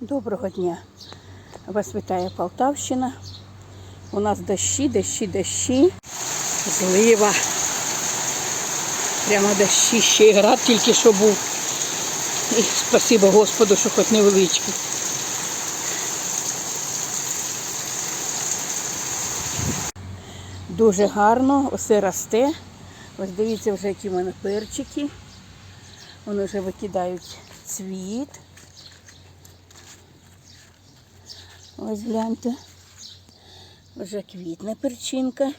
Доброго дня. Вас вітає Полтавщина. У нас дощі, дощі, дощі. Злива. Прямо дощі, ще й град тільки що був. І спасибо Господу, що хоч невеличкий. Дуже гарно, усе росте. Ось дивіться вже, які в мене перчики. Вони вже викидають цвіт. Ось гляньте. Вже квітне перчинка.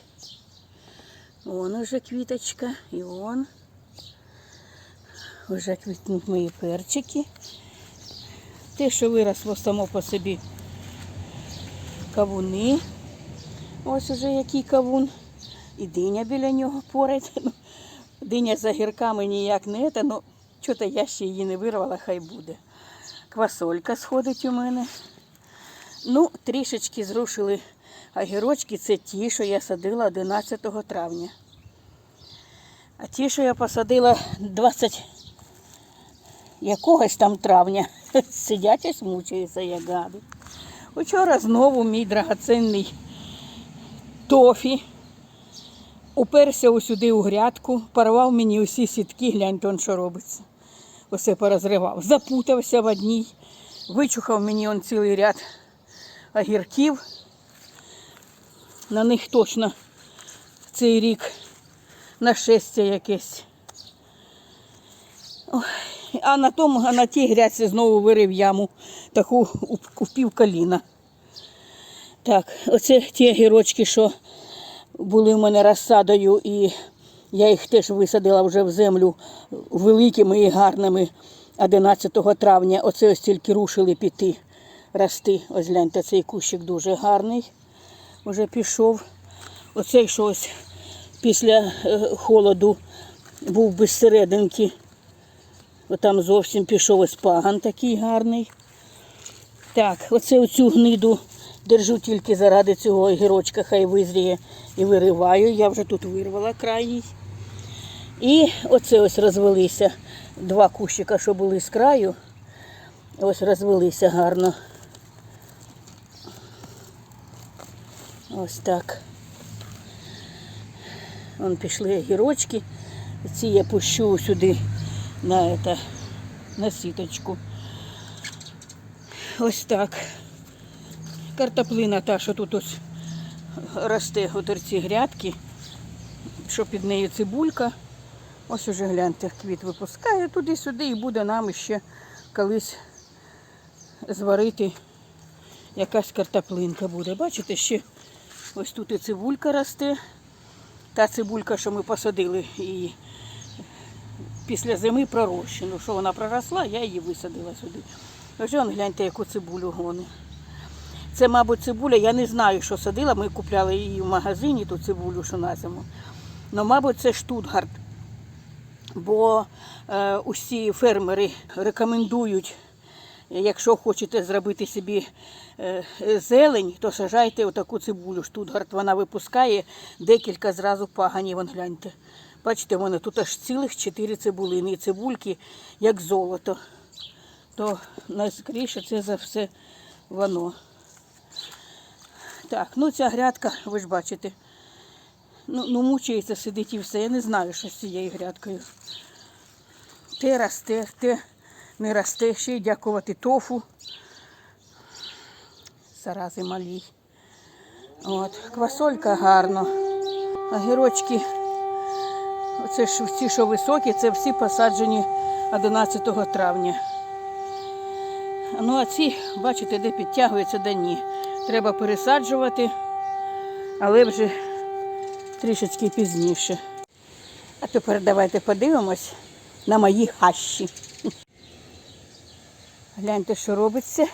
Вон уже квіточка. І вон. Вже квітнуть мої перчики. Те, що виросло само по собі кавуни. Ось уже який кавун. І диня біля нього. Ну, Диня за гірками ніяк не те, ну чого-то я ще її не вирвала, хай буде. Квасолька сходить у мене. Ну, трішечки зрушили огірочки. Це ті, що я садила 11 травня. А ті, що я посадила 20 якогось там травня, сидять ось мучаються, як гади. Вчора знову мій драгоценний тофі уперся усюди у грядку, порвав мені усі сітки, гляньте, он що робиться. Усе порозривав. Запутався в одній, вичухав мені он цілий ряд огірків. На них точно цей рік нашестя якесь. А на тому, а на тій грядці знову вирив яму таку у, коліна. Так, оце ті огірочки, що були в мене розсадою, і я їх теж висадила вже в землю великими і гарними 11 травня. Оце ось тільки рушили піти рости. Ось гляньте, цей кущик дуже гарний. Вже пішов. Оцей що ось після е, холоду був без серединки. Отам зовсім пішов ось паган такий гарний. Так, оце оцю гниду держу тільки заради цього огірочка, хай визріє і вириваю. Я вже тут вирвала крайній. І оце ось розвелися два кущика, що були з краю. Ось розвелися гарно. Ось так. Вон пішли огірочки. Ці я пущу сюди на, это, на сіточку. Ось так. Картоплина та, що тут ось росте от грядки, що під нею цибулька. Ось уже гляньте, квіт випускає туди-сюди і буде нам ще колись зварити якась картоплинка буде. Бачите, ще ось тут і цибулька росте. Та цибулька, що ми посадили і після зими пророщену. Що вона проросла, я її висадила сюди. Ось он гляньте, яку цибулю гони. Це, мабуть, цибуля, я не знаю, що садила. Ми купляли її в магазині, ту цибулю, що на зиму. Ну, мабуть, це Штутгарт. Бо е, усі фермери рекомендують, якщо хочете зробити собі е, зелень, то сажайте отаку цибулю. Штутгарт вона випускає декілька зразу паганів. Вон гляньте. Бачите, в мене тут аж цілих чотири цибулини. І цибульки як золото. То найскоріше це за все воно. Так, ну ця грядка, ви ж бачите, ну, ну мучається, сидить і все. Я не знаю, що з цією грядкою. Те росте, те не росте. Ще й дякувати тофу. Зарази малі. От, квасолька гарно. Огірочки, оце ж ці, що високі, це всі посаджені 11 травня. Ну а ці, бачите, де підтягуються, де ні. Треба пересаджувати, але вже трішечки пізніше. А тепер давайте подивимось на мої хащі. Гляньте, що робиться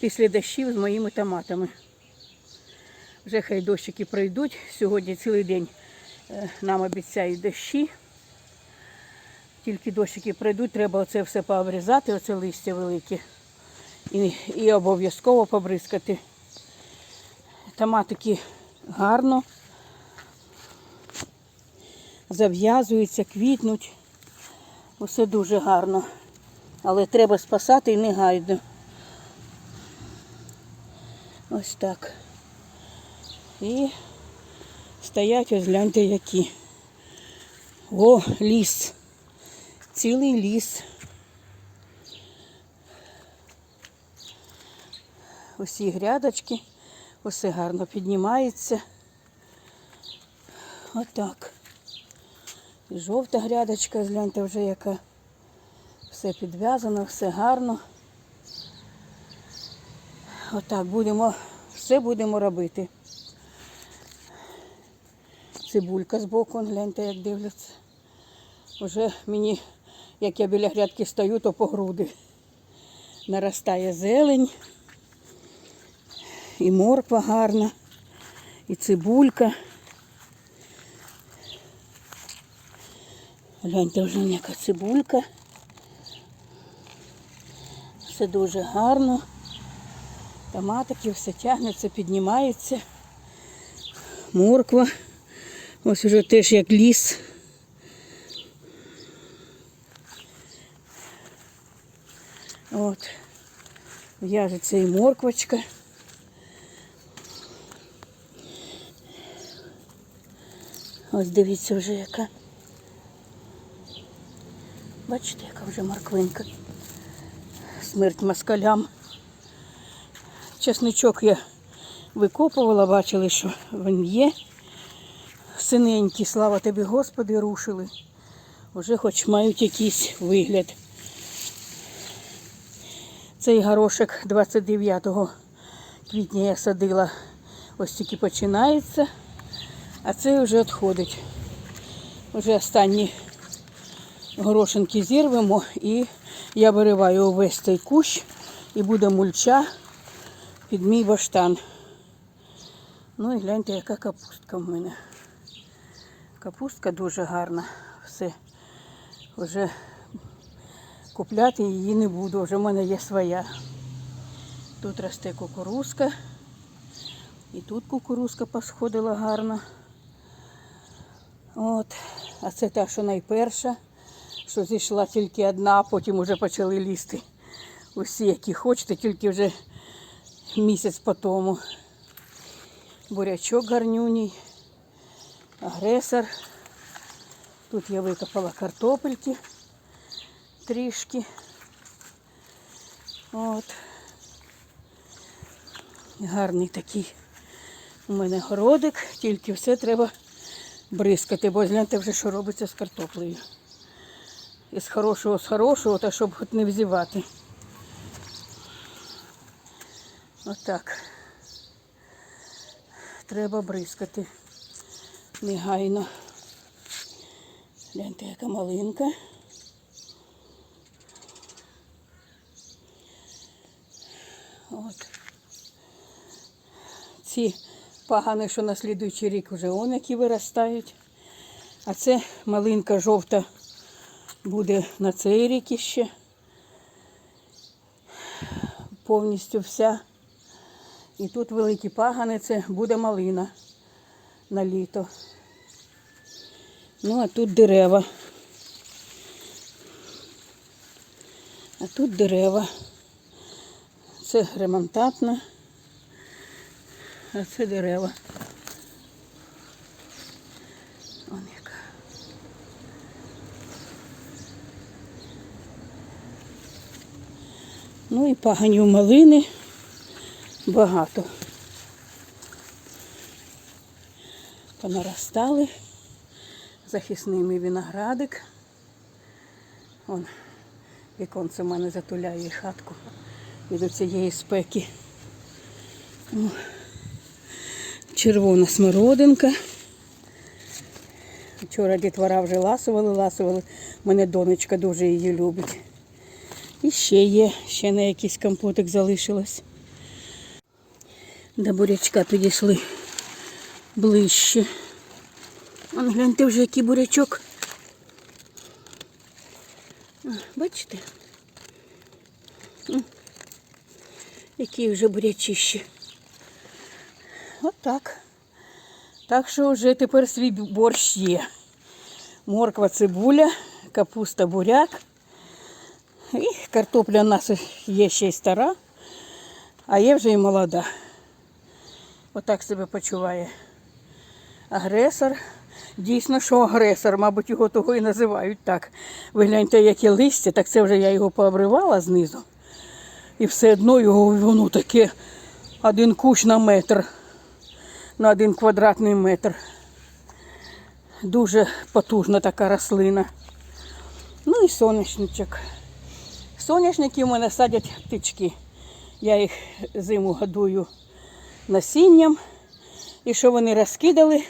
після дощів з моїми томатами. Вже хай дощики пройдуть. Сьогодні цілий день е, нам обіцяють дощі. Тільки дощики пройдуть, треба оце все пообрізати, оце листя велике. І, і обов'язково побризкати. Томатики гарно зав'язуються, квітнуть. Усе дуже гарно. Але треба спасати і негайно. Ось так. І стоять, ось гляньте які. О, ліс. Цілий ліс. Усі грядочки, усе гарно піднімається. Отак. І жовта грядочка, гляньте вже яка. Все підв'язано, все гарно. Отак будемо, все будемо робити. Цибулька збоку, он, гляньте, як дивляться. Уже мені, як я біля грядки стою, то по груди. Наростає зелень. І морква гарна, і цибулька. Гляньте вже яка цибулька. Все дуже гарно. Томатики, все тягнеться, піднімається. Морква. Ось уже теж як ліс. От. В'яжеться і морквочка. Ось дивіться вже яка. Бачите, яка вже морквинка. Смерть москалям. Чесничок я викопувала, бачили, що він є. Синенькі, слава тобі, Господи, рушили. Уже хоч мають якийсь вигляд. Цей горошок 29 квітня я садила, ось тільки починається, а цей вже відходить. Вже останні горошинки зірвемо і я вириваю увесь цей кущ і буде мульча під мій баштан. Ну і гляньте, яка капустка в мене. Капустка дуже гарна. Все. Вже купляти її не буду, вже в мене є своя. Тут росте кукурузка. І тут кукурузка посходила гарно. От. А це та, що найперша, що зійшла тільки одна, а потім вже почали лізти. Усі, які хочете, тільки вже місяць по тому. Бурячок гарнюній, агресор. Тут я викопала картопельки трішки. От. Гарний такий у мене городик, тільки все треба бризкати, бо гляньте вже, що робиться з картоплею. Із хорошого, з хорошого, та щоб хоч не взівати. Отак. Треба бризкати негайно. Гляньте, яка малинка. От. Ці пагани, що на слідуючий рік вже он які виростають. А це малинка жовта буде на цей рік іще. Повністю вся. І тут великі пагани, це буде малина на літо. Ну, а тут дерева. А тут дерева. Це ремонтатна, а це дерева. Ну і паганів малини багато. Понаростали захисними виноградик. Вон віконце в мене затуляє хатку від цієї спеки. О, червона смородинка. Вчора дітвора вже ласували, ласували. Мене донечка дуже її любить. І ще є, ще на якийсь компотик залишилось. До бурячка підійшли ближче. Вон гляньте вже який бурячок. Бачите? Які вже бурячищі. Отак. Так що вже тепер свій борщ є. Морква, цибуля, капуста, буряк. І картопля у нас є ще й стара, а є вже і молода. Отак себе почуває. Агресор. Дійсно, що агресор, мабуть, його того і називають так. Ви гляньте, яке листя, так це вже я його пообривала знизу. І все одно його воно таке один кущ на метр, на один квадратний метр. Дуже потужна така рослина. Ну і соняшничок. Соняшники в мене садять птички. Я їх зиму годую насінням. І що вони розкидали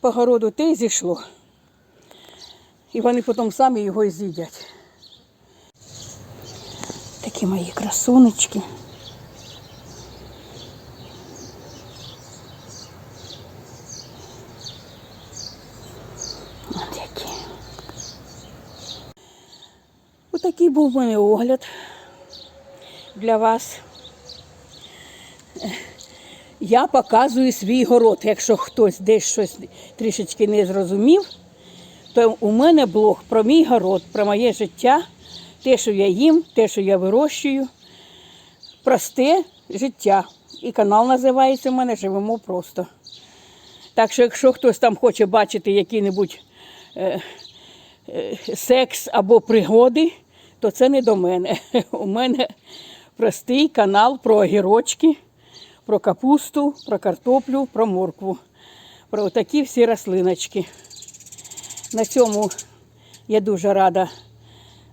по городу, те й зійшло. І вони потім самі його і з'їдять. Такі мої красунечки. Отакий був у мене огляд для вас. Я показую свій город. Якщо хтось десь щось трішечки не зрозумів, то у мене блог про мій город, про моє життя, те, що я їм, те, що я вирощую. Просте життя. І канал називається в мене Живемо просто. Так що, якщо хтось там хоче бачити який-небудь е, е, секс або пригоди, то це не до мене. У мене простий канал про огірочки, про капусту, про картоплю, про моркву, про такі всі рослиночки. На цьому я дуже рада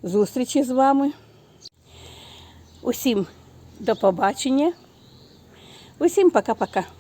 зустрічі з вами. Усім до побачення. Усім пока-пока.